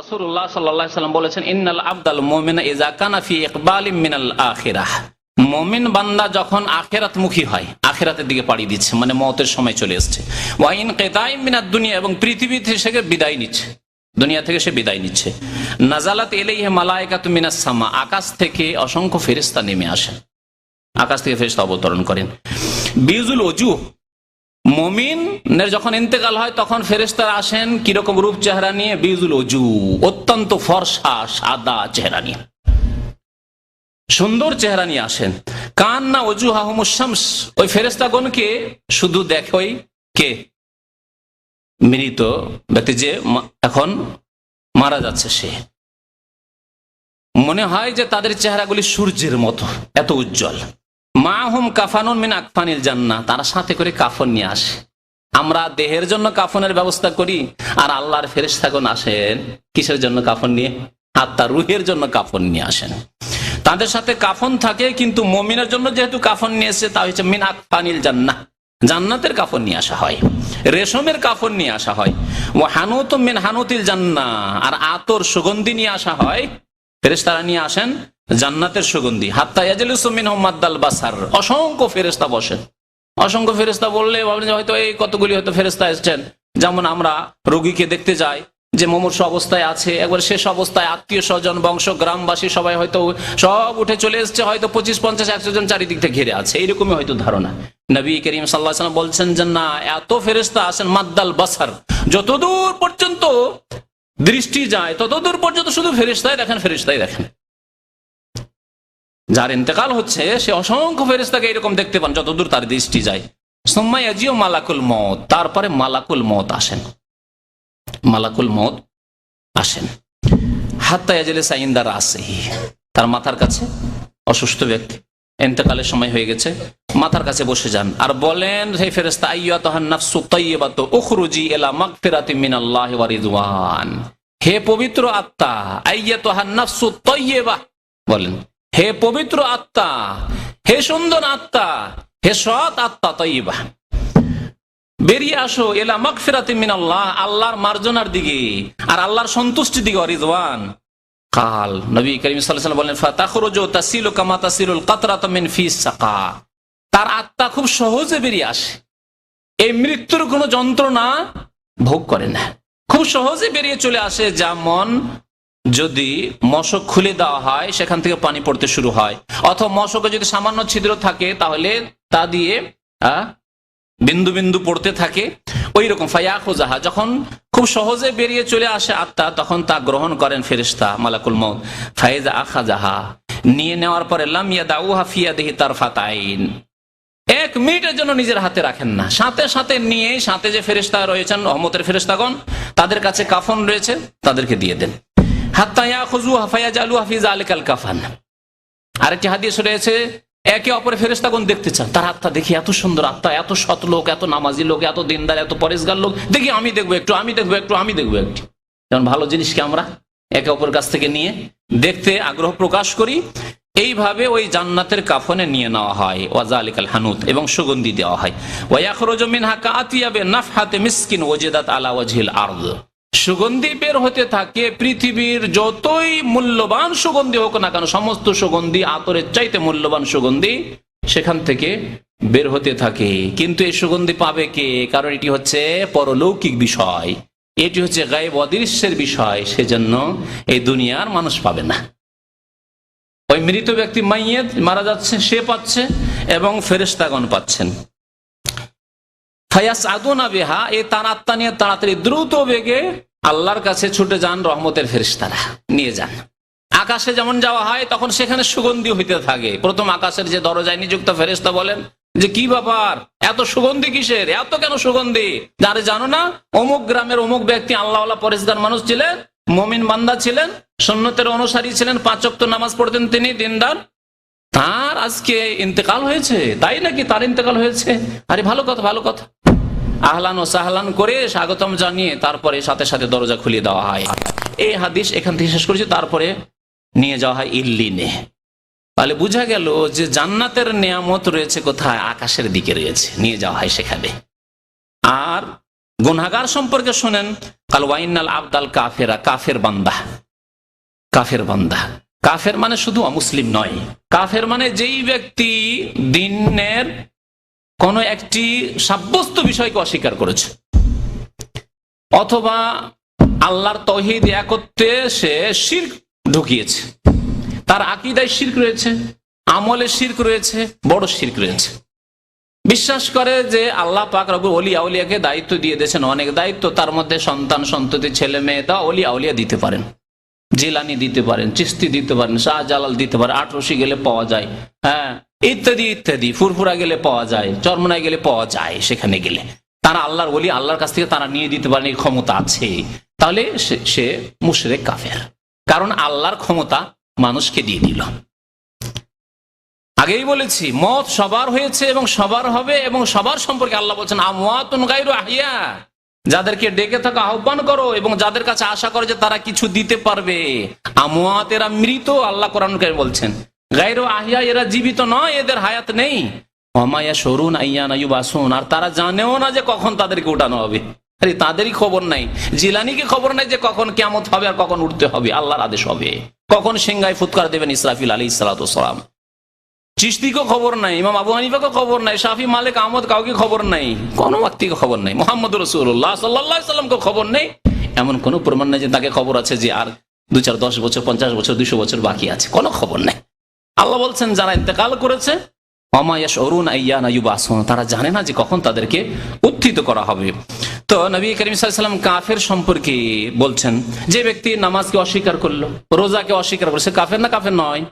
রসুল্লাহ সাল্লাম বলেছেন, ইন্নাল আবদাল ইজা কানাফি ইকবালিম মিনাল আখিরাহ। মমিন বান্দা যখন হয় দিকে পাড়ি দিচ্ছে মানে মতের সময় চলে মিনাত দুনিয়া এবং পৃথিবী থেকে বিদায় নিচ্ছে। দুনিয়া থেকে সে বিদায় নিচ্ছে। নাজালাত এলেই মালায়কাত মিনাস সামা আকাশ থেকে অসংখ্য ফেরিস্তা নেমে আসেন। আকাশ থেকে ফেরিস্তা অবতরণ করেন। বিউজুল অজু মমিনের যখন ইন্তেকাল হয়, তখন ফেরেস্তারা আসেন, কীরকম রূপ চেহারা নিয়ে? বিজুল অজু অত্যন্ত ফর্সা, সাদা চেহারা নিয়ে। সুন্দর চেহারা নিয়ে আসেন। কান না অজু হাহমুসামস ওই ফেরেস্তাগণকে শুধু দেখে ওই কে? মৃত ব্যক্তি যে এখন মারা যাচ্ছে সে। মনে হয় যে তাদের চেহারাগুলি সূর্যের মতো, এত উজ্জ্বল। মা হুম কাফানুন মিন আকফানিল জান্না তারা সাথে করে কাফন নিয়ে আসে। আমরা দেহের জন্য কাফনের ব্যবস্থা করি, আর আল্লাহর ফেরেশতাগণ আসেন কিসের জন্য কাফন নিয়ে? আত্মার রুহের জন্য কাফন নিয়ে আসেন। তাদের সাথে কাফন থাকে, কিন্তু মমিনের জন্য যেহেতু কাফন নিয়ে এসে তা হচ্ছে মিন আকফানিল জান্না জান্নাতের কাফন নিয়ে আসা হয়, রেশমের কাফন নিয়ে আসা হয়। ও হানুত মিন হানুতিল জান্না আর আতর সুগন্ধি নিয়ে আসা হয়। ফেরেশতারা নিয়ে আসেন জান্নাতের সুগন্ধি। হাত্তা ইয়াজলিসুমিন মাদ্দাল বাসার। অসংখ্য ফেরেশতা বসেন অসংখ্য ফেরেশতা বললে, ভাবলেন হয়তো এই কতগুলি হয়তো ফেরেশতা এসছেন। যেমন আমরা রোগীকে দেখতে যাই, যে মুমূর্ষ অবস্থায় আছে। একবার শেষ অবস্থায় আত্মীয় স্বজন, বংশ, গ্রামবাসী সবাই হয়তো সব উঠে চলে এসছে, হয়তো পঁচিশ, পঞ্চাশ, একশো জন চারিদিক থেকে ঘিরে আছে। এইরকমই হয়তো ধারণা। নবী করিম সাল্লাহ বলছেন যে, না, এত ফেরেশতা আসেন মাদ্দাল বাসার। যতদূর পর্যন্ত দৃষ্টি যায়, ততদূর পর্যন্ত শুধু ফেরিস্তাই দেখেন ফেরিস্তাই দেখেন। যার ইন্তেকাল হচ্ছে, সে অসংখ্য ফেরিস্তাকে এরকম দেখতে পান, যতদূর তার দৃষ্টি যায়। সোম্মাই আজিও মালাকুল মত তারপরে মালাকুল মত আসেন। মালাকুল মত আসেন। হাত্তা ইয়াজলে সাইন্দার আসেহি তার মাথার কাছে অসুস্থ ব্যক্তি এতেকালের সময় হয়ে গেছে, মাথার কাছে বসে যান, আর বলেন, হে ফেরেস্তা উখরুজি ইলা মাগফিরাতি মিনাল্লাহি ওয়া রিদওয়ান। হে পবিত্র আত্মা আইয়া তাহান নাফসু তাইয়্যিবা, বলেন। হে পবিত্র আত্মা, হে সুন্দর আত্মা, হে সৎ আত্মা তাইয়্যিবা বেরিয়ে আসো এলা মিন আল্লাহ আল্লাহর মার্জনার দিকে আর আল্লাহর সন্তুষ্টির দিকে রিদওয়ান কাল নবী করিম সাল্লাল্লাহু বলেন, ফাতাখরুজু তাসিলু কামা তাসিলুল কাতরাতু মিন ফিস সাকা। তার আত্মা খুব সহজে বেরিয়ে আসে। এই মৃত্যুর কোনো যন্ত্রণা ভোগ করে না। খুব সহজে বেরিয়ে চলে আসে যেমন যদি মশক খুলে দেওয়া হয়, সেখান থেকে পানি পড়তে শুরু হয়। অথবা মশকে যদি সামান্য ছিদ্র থাকে, তাহলে তা দিয়ে বিন্দু বিন্দু পড়তে থাকে। ওই রকম ফায়াখুজাহা, যখন খুব সহজে বেরিয়ে চলে আসে আত্মা, তখন তা গ্রহণ করেন ফেরিস্তা মালাকুল মত ফাইজ আখা জাহা নিয়ে নেওয়ার পরে লামিয়া ফিয়া দেহি তার ফাতাইন এক মিনিটের জন্য নিজের হাতে রাখেন না। সাথে সাথে নিয়ে, সাথে যে ফেরিস্তা রয়েছেন, রহমতের ফেরিস্তাগণ তাদের কাছে কাফন রয়েছে, তাদেরকে দিয়ে দেন। আরেকটি হাদিস রয়েছে, একে অপরে ফেরেস্তাগণ দেখতে চান। তার আত্মা দেখি এত সুন্দর আত্মা, এত সৎ লোক, এত নামাজি লোক, এত দিনদার, এত পরেশগার লোক। দেখি আমি দেখব একটু, আমি দেখব একটু, আমি দেখব একটু। যেমন ভালো জিনিসকে আমরা একে অপরের কাছ থেকে নিয়ে দেখতে আগ্রহ প্রকাশ করি। এইভাবে ওই জান্নাতের কাফনে নিয়ে নেওয়া হয়। ওয়াজা আলিকাল হানুত, এবং সুগন্ধি দেওয়া হয়। ওয়াখরজমিন হাকা আতিয়াবে নাফহাতে মিসকিন ওজেদাত আলা ওয়াজহিল আর্দ। সুগন্ধি বের হতে থাকে, পৃথিবীর যতই মূল্যবান সুগন্ধি হোক না কেন, সমস্ত সুগন্ধি আতরের চাইতে মূল্যবান সুগন্ধি সেখান থেকে বের হতে থাকে। কিন্তু এই সুগন্ধি পাবে কে? কারণ এটি হচ্ছে পরলৌকিক বিষয়। এটি হচ্ছে গায়েব অদৃশ্যের বিষয়, সেজন্য এই দুনিয়ার মানুষ পাবে না। ওই মৃত ব্যক্তি মাইয়েত মারা যাচ্ছে, সে পাচ্ছে এবং ফেরেস্তাগণ পাচ্ছেন। বেহা, এই আত্মা নিয়ে তাড়াতাড়ি দ্রুত বেগে আল্লাহর কাছে ছুটে যান রহমতের ফেরিস্তারা নিয়ে যান। আকাশে যেমন যাওয়া হয়, তখন সেখানে সুগন্ধি হইতে থাকে। প্রথম আকাশের যে দরজায় নিযুক্ত ফেরিস্তা বলেন, যে কি ব্যাপার? এত সুগন্ধি কিসের? এত কেন সুগন্ধি? আরে জানো না, অমুক গ্রামের অমুক ব্যক্তি আল্লাহ পরেশগার মানুষ ছিলেন, মমিন বান্দা ছিলেন সন্ন্যতের অনুসারী ছিলেন পাঁচক্ত নামাজ পড়তেন তিনি, দিনদার। তার আজকে ইন্তেকাল হয়েছে, তাই নাকি তার ইন্তেকাল হয়েছে? আরে ভালো কথা ভালো কথা। আহলান ও সাহলান করে স্বাগতম জানিয়ে তারপরে সাথে সাথে দরজা খুলিয়ে দেওয়া হয়। এই হাদিস এখান থেকে শেষ করেছি, তারপরে নিয়ে যাওয়া হয় ইল্লিনে। তাহলে বোঝা গেল যে জান্নাতের নিয়ামত রয়েছে কোথায়? আকাশের দিকে রয়েছে, নিয়ে যাওয়া হয় সেখানে। আর গুনাগার সম্পর্কে শোনেন, কাল ওয়াইনাল আবদাল কাফেরা, কাফের বান্দা কাফের বান্দা। কাফের মানে শুধু অমুসলিম নয়। কাফের মানে যেই ব্যক্তি দিনের কোন একটি সাব্যস্ত বিষয়কে অস্বীকার করেছে, অথবা আল্লাহর তহিদ একত্রে সে শির ঢুকিয়েছে, তার আকিদায় শির্ক রয়েছে, আমলে শির্ক রয়েছে, বড় শির্ক রয়েছে। বিশ্বাস করে যে আল্লাহ পাক রবু অলি আউলিয়াকে দায়িত্ব দিয়ে দিয়েছেন, অনেক দায়িত্ব তার মধ্যে সন্তান সন্ততি, ছেলে মেয়ে তা অলি আউলিয়া দিতে পারেন। জিলানি দিতে পারেন, চিস্তি দিতে পারেন, শাহজালাল দিতে পারেন আটরসি গেলে পাওয়া যায় হ্যাঁ ইত্যাদি ইত্যাদি, ফুরফুরা গেলে পাওয়া যায়, চরমনায় গেলে পাওয়া যায় সেখানে গেলে। তারা আল্লাহর বলি আল্লাহর কাছ থেকে তারা নিয়ে দিতে পারেন, এই ক্ষমতা আছে। তাহলে সে- মুশরেক কাফের। কারণ আল্লাহর ক্ষমতা মানুষকে দিয়ে দিল। আগেই বলেছি, মত সবার হয়েছে এবং সবার হবে এবং সবার সম্পর্কে আল্লাহ বলছেন গায়রু আহিয়া যাদেরকে ডেকে থাকা আহ্বান করো এবং যাদের কাছে আশা করো যে তারা কিছু দিতে পারবে। আমওয়াত এরা মৃত, আল্লাহ কোরআন কারিমে বলছেন। গায়রু আহিয়া, এরা জীবিত নয়, এদের হায়াত নেই। অমায়া সরুন আইয়ান আয়ুবাসুন আর তারা জানেও না যে কখন তাদেরকে উঠানো হবে। আরে তাদেরই খবর নাই। জিলানিকে খবর নাই যে কখন কেমত হবে আর কখন উঠতে হবে। আল্লাহর আদেশ হবে। কখন সিংহায় ফুৎকার দেবেন ইসরাফিল আলী সালাম। চিস্তিকে খবর নাই, ইমাম আবু হানিফাকে খবর নাই, শাফি মালিক আহমদ কাউকে খবর নাই, কোনো ব্যক্তিকে খবর নাই মোহাম্মদ রসুল্লাহ সাল্লাহ সাল্লামকে খবর নেই। এমন কোনো প্রমাণ নেই যে তাকে খবর আছে যে আর দু চার দশ বছর, পঞ্চাশ বছর দুশো বছর বাকি আছে, কোনো খবর নেই। আল্লাহ বলছেন, যারা ইন্তেকাল করেছে অমায়াস অরুণ আইয়ান আয়ুবাসন তারা জানে না যে কখন তাদেরকে উত্থিত করা হবে। তো নবী করিম সাল্লাম কাফের সম্পর্কে বলছেন, যে ব্যক্তি নামাজকে অস্বীকার করল, রোজাকে অস্বীকার করল, সে কাফের না কাফের নয়?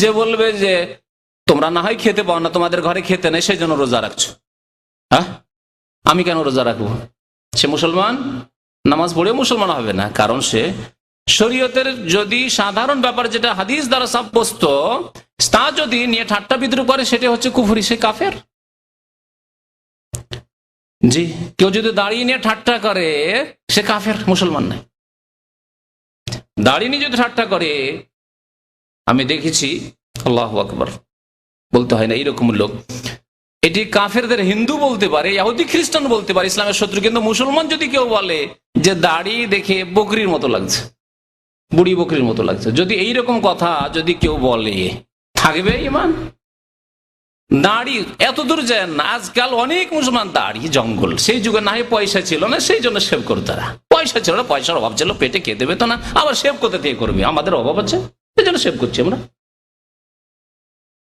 যে বলবে যে তোমরা না হয় খেতে পাও না, তোমাদের ঘরে খেতে নেই, সেই জন্য রোজা রাখছো। হ্যাঁ? আমি কেন রোজা রাখব? সে মুসলমান? নামাজ পড়েও মুসলমান হবে না, কারণ সে শরীয়তের যদি সাধারণ ব্যাপার যেটা হাদিস দ্বারা সাব্যস্ত, তা যদি নিয়ে ঠাট্টা বিদ্রুপ করে, সেটা হচ্ছে কুফুরি, সে কাফের। জি, কেউ যদি দাঁড়িয়ে নিয়ে ঠাট্টা করে, সে কাফের, মুসলমান নয়। দাঁড়িয়ে নিয়ে যদি ঠাট্টা করে, আমি দেখেছি, আল্লাহ আকবর। বলতে হয় না, এইরকম লোক। এটি কাফেরদের হিন্দু বলতে পারে ইহুদি খ্রিস্টান বলতে পারে, ইসলামের শত্রু, কিন্তু মুসলমান যদি কেউ বলে যে দাড়ি দেখে বকরির মতো লাগছে, বুড়ি বকরির মতো লাগছে, যদি এই রকম কথা যদি কেউ বলে, থাকবে ইমান? দাড়ি এত দূর যায় না, আজকাল অনেক মুসলমান দাড়ি জঙ্গল, সেই যুগে না পয়সা ছিল না, সেই জন্য সেভ করতো তারা। পয়সা ছিল না, পয়সার অভাব ছিল, পেটে খেতে দেবে তো না, আবার সেভ করতে থেকে করবে? আমাদের অভাব আছে, সেই জন্য সেভ করছি আমরা।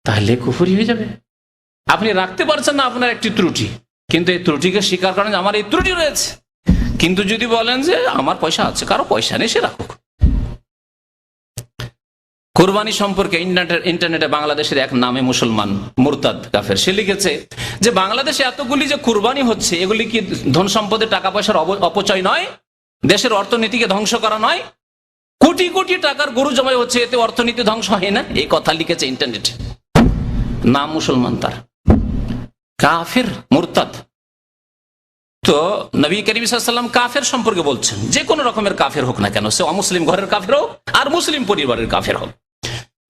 তাহলে কুফুরি হয়ে যাবে। আপনি রাখতে পারছেন না আপনার একটি ত্রুটি। কিন্তু এই ত্রুটিকে স্বীকার করেন আমার এই ত্রুটি রয়েছে। কিন্তু যদি বলেন যে আমার পয়সা আছে, কারও পয়সা নেই, সে রাখুক। কোরবানি সম্পর্কে ইন্টারনেটে বাংলাদেশের এক নামে মুসলমান মুরতাদ কাফের, সে লিখেছে যে বাংলাদেশে এতগুলি যে কুরবানি হচ্ছে, এগুলি কি ধন সম্পদের টাকা পয়সার অপচয় নয়? দেশের অর্থনীতিকে ধ্বংস করা নয়? কোটি কোটি টাকার গরু জমাই হচ্ছে, এতে অর্থনীতি ধ্বংস হয় না? এই কথা লিখেছে ইন্টারনেটে। নাম মুসলমান তার কাফের মুরতাদ তো নবী করিম কাফের সম্পর্কে বলছেন যে কোনো রকমের কাফের হোক না কেন, সে অমুসলিম ঘরের কাফের হোক আর মুসলিম পরিবারের কাফের হোক।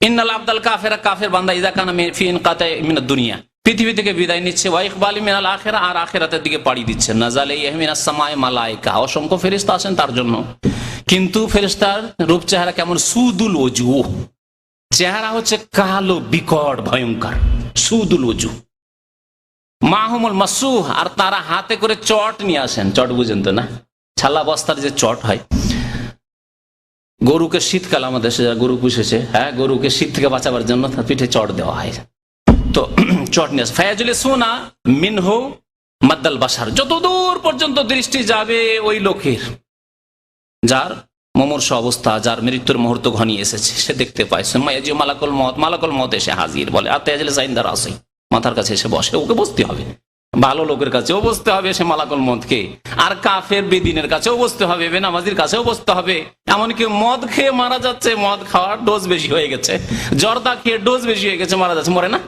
ইন্নাল আবদাল কাফেরা, কাফের বান্দা ইদা কানা ফিন কাতে মিনাদ দুনিয়া। পৃথিবী থেকে বিদায় নিচ্ছে ওয়াইকবালি মিনাল আখেরা, আর আখেরাতের দিকে পাড়ি দিচ্ছে। নাজালে ইহমিনাস সামায় মালাইকা। অসংখ্য ফেরিস্তা আছেন তার জন্য। কিন্তু ফেরিস্তার রূপ চেহারা কেমন? সুদুল ওজু। চেহারা হচ্ছে কালো, বিকট, ভয়ঙ্কর। সুদুল ওজু মাহমুল মাসুহ, আর তারা হাতে করে চট নিয়ে আসেন। চট বুঝেন তো না? ছালা বস্তার যে চট হয়। গরুকে শীতকাল আমাদের দেশে, যারা গরু পুষেছে হ্যাঁ গরুকে শীত থেকে বাঁচাবার জন্য তার পিঠে চট দেওয়া হয়। তো চট নিয়ে ফায়াজুল সোনা মিনহু মাদ্দাল বাসার যতদূর পর্যন্ত দৃষ্টি যাবে ওই লোকের, যার মমর্ষ অবস্থা যার মৃত্যুর মুহূর্ত ঘনিয়ে এসেছে, সে দেখতে পায় মায়াজি মালাকুল মত মালাকল মত এসে হাজির বলে আর তেজালে সাইন্দার আসে। মাথার কাছে এসে বসে, ওকে বসতে হবে। ভালো লোকের কাছেও বসতে হবে সে মালাকুল মদকে আর কাফের বেদিনের কাছেও বসতে হবে বেনামাজির কাছেও বসতে হবে। এমনকি মদ খেয়ে মারা যাচ্ছে, মদ খাওয়ার ডোজ বেশি হয়ে গেছে। জর্দা খেয়ে ডোজ বেশি হয়ে গেছে, মারা যাচ্ছে, মরে না?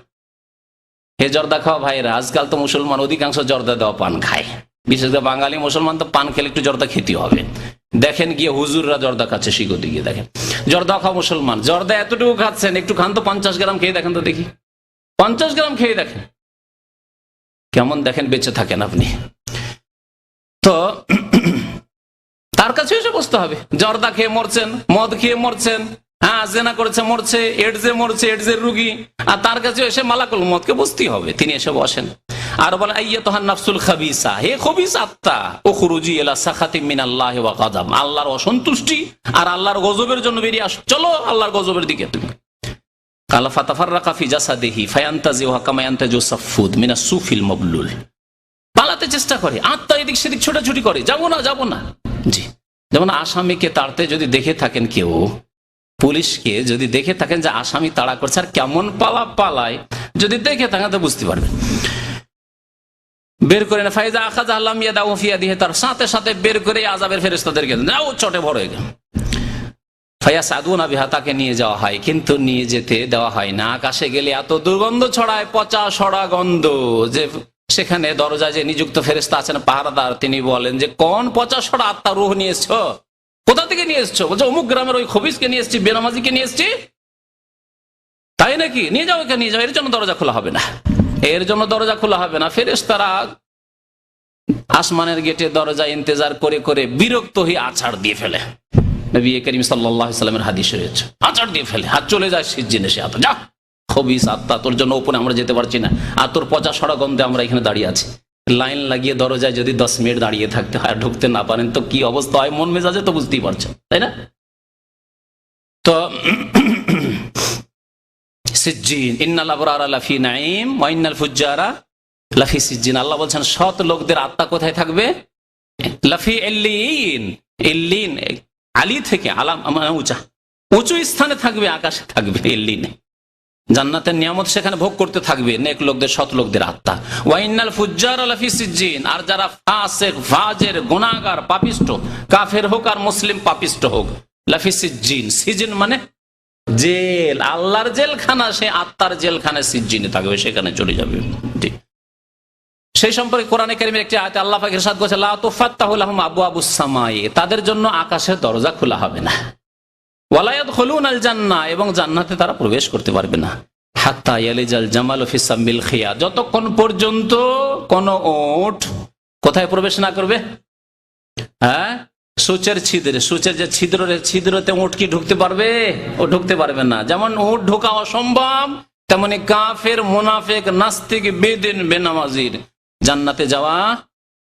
হে জর্দা খাওয়া ভাইরা আজকাল তো মুসলমান অধিকাংশ জর্দা দেওয়া পান খায়। বিশেষ করে বাঙালি মুসলমান তো পান খেলে একটু জর্দা খেতে হবে। দেখেন গিয়ে হুজুররা জর্দা খাচ্ছে শিগতে গিয়ে দেখেন। জর্দা খাওয়া মুসলমান, জর্দা এতটুকু খাচ্ছেন, একটু খান তো পঞ্চাশ গ্রাম খেয়ে দেখেন তো দেখি। পঞ্চাশ গ্রাম খেয়ে দেখেন। কেমন দেখেন, বেঁচে থাকেন আপনি। তো তার কাছে এসে বসতে হবে। জর্দা খেয়ে মরছেন, মদ খেয়ে মরছেন হ্যাঁ জেনা করেছে, মরছে এডসে মরছে এডসের রুগী, আর তার কাছে এসে মালাকুল মদকে বসতেই হবে। তিনি এসে বসেন। আর বলে আইয়া তোহান নাফসুল খাবিসা। হে খবিস আত্মা ও খুরুজি এলা সাখাতি মিন আল্লাহ ওয়া গাদাম। আল্লাহর অসন্তুষ্টি আর আল্লাহর গজবের জন্য বেরিয়ে আস। চলো আল্লাহর গজবের দিকে। তুমি কালা ফাতাফার রাখা ফিজাসা দেহি ফায়ান্তাজি ওয়াকামায়ান্তা জোসাফুদ মিনা সুফিল মবলুল। পালাতে চেষ্টা করে। আত্মা এদিক সেদিক ছোটাছুটি করে। যাব না যাব না। জি। যেমন আসামিকে তাড়তে যদি দেখে থাকেন কেউ, পুলিশকে যদি দেখে থাকেন যে আসামি তাড়া করছে আর কেমন পালা পালায়, যদি দেখে থাকেন তো বুঝতে পারবেন। বের করে না। ফাইজা আখাজ আল্লাহ ইয়া দাও ফিয়া দিয়ে তার। সাথে সাথে বের করে আজাবের ফেরেস্তাদেরকে যাও চটে ভরে গেল। ফাইয়া সাদুনা বিহা, তাকে নিয়ে যাওয়া হয়। কিন্তু নিয়ে যেতে দেওয়া হয় না। আকাশে গেলে এত দুর্গন্ধ ছড়ায়, পচা সড়া গন্ধ। যে সেখানে দরজা যে নিযুক্ত ফেরেস্তা আছেন, পাহারাদার, তিনি বলেন যে, কোন পচা সড়া আত্মা রুহ নিয়ে এসছো? কোথা থেকে নিয়ে এসছো? বলছে, অমুক গ্রামের ওই খবিসকে নিয়ে এসছি, বেনামাজিকে নিয়ে এসছি। তাই নাকি? নিয়ে যাও নিয়ে যাও। এর জন্য দরজা খোলা হবে না। এর জন্য দরজা খোলা হবে না। ফেরেস্তারা আসমানের গেটে দরজা ইন্তজার করে করে বিরক্ত হয়ে আছাড় দিয়ে ফেলে। নবী করিম সাল্লামের হাদিস রয়েছে। আচার দিয়ে ফেলে। হাত চলে যায় সিজ্জিন এসে আত যা। খবিস আত্মা, তোর জন্য ওপরে আমরা যেতে পারছি না। আর তোর পচা সড়া গন্ধে আমরা এখানে দাঁড়িয়ে আছি। লাইন লাগিয়ে দরজায় যদি দশ মিনিট দাঁড়িয়ে থাকতে হয় ঢুকতে না পারেন, তো কি অবস্থা হয়? মন মেজাজে তো বুঝতেই পারছেন তাই না? তো সিজ্জিন। ইন্নাল আবরার লাফি নাইম ওয়াইনাল ফুজ্জারা লাফি সিজ্জিন। আল্লাহ বলছেন, সৎ লোকদের আত্মা কোথায় থাকবে? লাফি এল্লিন। এল্লিন, আলী থেকে আলাম মানে উঁচা। উঁচু স্থানে থাকবে, আকাশে থাকবে এল্লিনে। জান্নাতের নিয়ামত সেখানে ভোগ করতে থাকবে নেক লোকদের, সৎ লোকদের আত্মা। ওয়াইনাল ফুজ্জার আলাফি সিজ্জিন। আর যারা ফাসেক, ফাজের, গুনাহগার, পাপিষ্ট, কাফের হোক আর মুসলিম পাপিষ্ট হোক, লাফি সিজ্জিন। সিজিন মানে জেল, আল্লাহর জেলখানা সে আত্মার জেলখানা সিজ্জিনে থাকবে সেখানে চলে যাবে। সেই সম্পর্কে কোরআনে কারিমের একটি আয়তে আল্লাহ পাকের সাথ করছে লা তুফাত্তাহুল আহম আবু আবু তাদের জন্য আকাশের দরজা খোলা হবে না। ওয়ালায়াত হলুন আল জান্না এবং জান্নাতে তারা প্রবেশ করতে পারবে না। হাত্তা ইয়ালিজাল জামাল ফিসাম্বিল খিয়া যতক্ষণ পর্যন্ত কোন ওট কোথায় প্রবেশ না করবে? হ্যাঁ? সূচের ছিদ্রে, সূচের যে ছিদ্র ছিদ্রতে উঠ কি ঢুকতে পারবে? ও ঢুকতে পারবে না। যেমন উঠ ঢোকা অসম্ভব, তেমনি কাফের, মুনাফেক, নাস্তিক, বেদিন, বেনামাজির জান্নাতে যাওয়া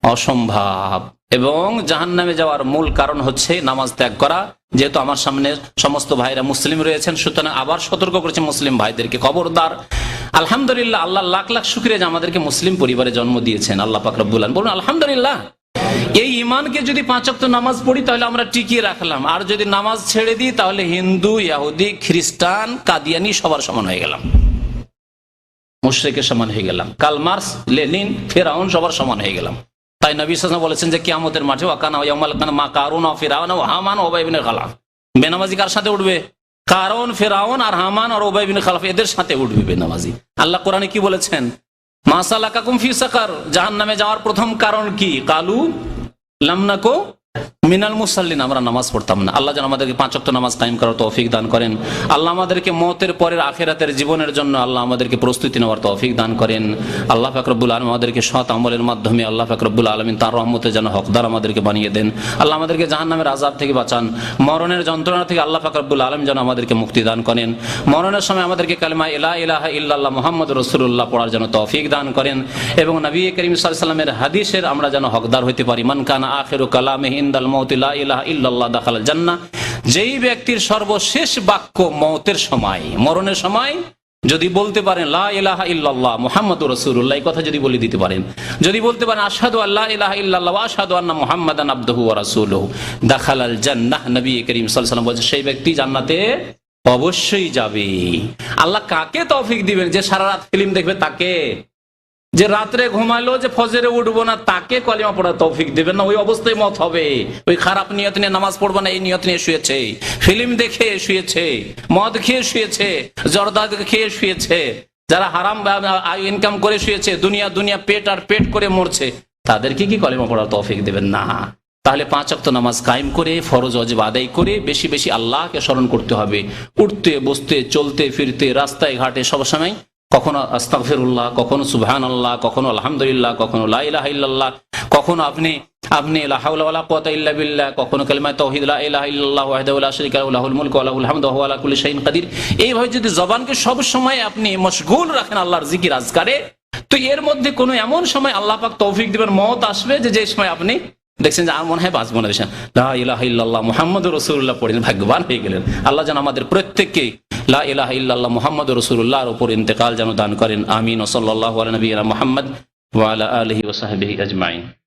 অসম্ভব। এবং জাহান নামে যাওয়ার মূল কারণ হচ্ছে নামাজ ত্যাগ করা। যেহেতু আমার সামনে সমস্ত ভাইরা মুসলিম রয়েছেন, সুতরাং আবার সতর্ক করেছে মুসলিম ভাইদেরকে খবরদার। আলহামদুলিল্লাহ, আল্লাহ লাখ লাখ শুক্রিয়া যে আমাদেরকে মুসলিম পরিবারে জন্ম দিয়েছেন, আল্লাহ পাকরবুল বলুন, আলহামদুলিল্লাহ। এই ইমানকে যদি পাঁচক্ত নামাজ পড়ি, তাহলে আমরা টিকিয়ে রাখলাম। আর যদি নামাজ ছেড়ে দিই, তাহলে হিন্দু, ইয়াহুদি, খ্রিস্টান, কাদিয়ানি সবার সমান হয়ে গেলাম। মুশ্রেকের সমান হয়ে গেলাম। কাল মার্স লেনিন, ফেরাউন সবার সমান হয়ে গেলাম। তাই নবী বলেছেন যে, কিয়ামতের মাঠে, ওয়াকানা কানা মা কারুন ও ফেরাউন ও হামান ও খালাফ। বেনামাজি কার সাথে উঠবে? কারণ ফেরাউন আর হামান আর ওবাইবিন খালাফ, এদের সাথে উঠবে বেনামাজি। আল্লাহ কোরআনে কি বলেছেন? মাসালা কাকুম ফি সাকার জাহান নামে যাওয়ার প্রথম কারণ কি? কালু লামনাকো মিনাল মুসাল্লিন, আমরা নামাজ পড়তাম না। আল্লাহ যেন আমাদেরকে পাঁচক্ত নামাজ টাইম করার তৌফিক দান করেন। আল্লাহ আমাদেরকে মতের পরের আখেরাতের জীবনের জন্য আল্লাহ আমাদেরকে প্রস্তুতি নেওয়ার তৌফিক দান করেন। আল্লাহ ফাকরবুল আলম আমাদেরকে সৎ আমলের মাধ্যমে আল্লাহ ফাকরবুল আলমিন তার রহমতে যেন হকদার আমাদেরকে বানিয়ে দেন। আল্লাহ আমাদেরকে জাহান নামের আজাব থেকে বাঁচান। মরণের যন্ত্রণা থেকে আল্লাহ ফাকরবুল আলম যেন আমাদেরকে মুক্তি দান করেন। মরণের সময় আমাদেরকে কালিমা ইলা ইলাহা ইল্লাল্লাহ মোহাম্মদ রসুল্লাহ পড়ার জন্য তৌফিক দান করেন। এবং নবী করিম সাল্লামের হাদিসের আমরা যেন হকদার হইতে পারি। মান কানা আখেরু কালামে হিন্দাল মৌতিলা ইলাহা ইল্লাল্লাহ দাখাল জান্না যেই ব্যক্তির সর্বশেষ বাক্য মৌতের সময়, মরণের সময়, যদি বলতে পারেন ইল্লাল্লাহ কথা যদি বলে দিতে পারেন। যদি বলতে পারেন ইলাহা ইল্লাল্লাহ আন্না জান্নাহ, নবী করিম সেই ব্যক্তি জান্নাতে অবশ্যই যাবে। আল্লাহ কাকে তৌফিক দিবেন যে সারা রাত ফিল্ম দেখবে তাকে? যে রাত্রে ঘুমালো যে ফজরে উঠবো না, তাকে কলিমা পড়া তৌফিক দেবেন না। ওই অবস্থায় মত হবে। ওই খারাপ নিয়ত নিয়ে নামাজ পড়ব না, এই নিয়ত নিয়ে শুয়েছে। ফিল্ম দেখে শুয়েছে, মদ খেয়ে শুয়েছে জর্দা খেয়ে শুয়েছে। যারা হারাম আয় ইনকাম করে শুয়েছে, দুনিয়া দুনিয়া পেট আর পেট করে মরছে, তাদেরকে কি কলিমা পড়ার তৌফিক দেবেন না? তাহলে পাঁচ অক্ত নামাজ কায়েম করে, ফরজ অজব আদায় করে, বেশি বেশি আল্লাহকে স্মরণ করতে হবে। উঠতে, বসতে, চলতে, ফিরতে, রাস্তায়, ঘাটে সবসময় কখনো আস্তাগফিরুল্লাহ, কখনো সুবহান আল্লাহ কখনো আলহামদুলিল্লাহ, কখনো লাইলাহ কখনো আপনি আপনি লা হাওলা ওয়ালা ইল্লা বিল্লাহ, কখনো কালিমা ইল্লাল্লাহু লাহু কাদির। এইভাবে যদি জবানকে সব সময় আপনি মশগুল রাখেন আল্লাহর জিকির আজকারে, তো এর মধ্যে কোনো এমন সময় আল্লাহ পাক তৌফিক দিবেন, মত আসবে যে যে সময় আপনি দেখছেন যে আর মনে হয় বাঁচবো না মোহাম্মদ ইলাহা ইল্লাল্লাহ মুহাম্মদ রসুল্লাহ পড়েন ভাগ্যবান হয়ে গেলেন। আল্লাহ যেন আমাদের প্রত্যেককে লা ইলাহ মোহাম্মদ রসুল্লাহর উপর ইন্তেকাল যেন দান করেন। আমিন। ও সাল্লাহ আলী মোহাম্মদ ওয়ালা আলহি ওয়া আজমাইন।